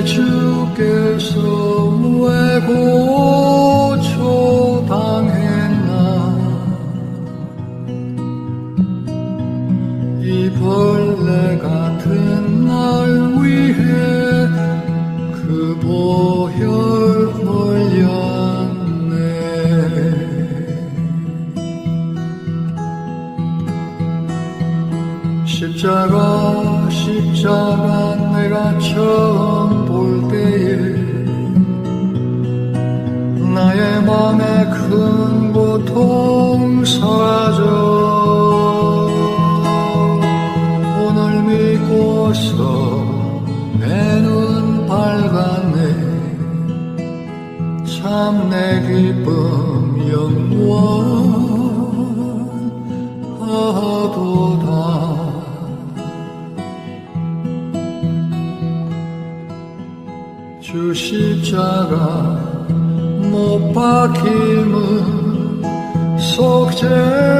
내 주께서 왜 고초당했나? 이 벌레 같은 날 위해 그 보혈 흘렸네. 십자가 십자가 내가 처음 볼 때에 나의 맘에 큰 고통 사라져 오늘 믿고서 내 눈 밝았네. 참 내 기쁨 영원 주 십자가 못 박힘은 속죄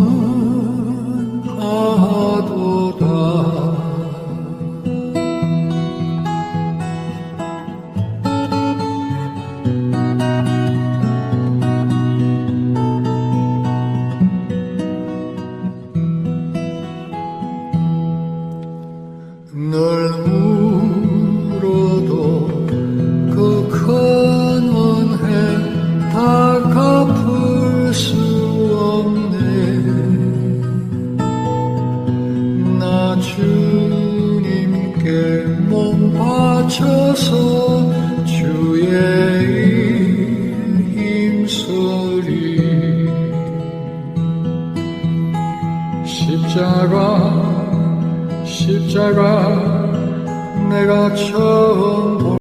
널 울어도 그 큰 은혜 다 갚을 수 없네. 나 주님께 몸 바쳐서 주의 일 힘쓰리. 십자가 십자가 내가 처음 본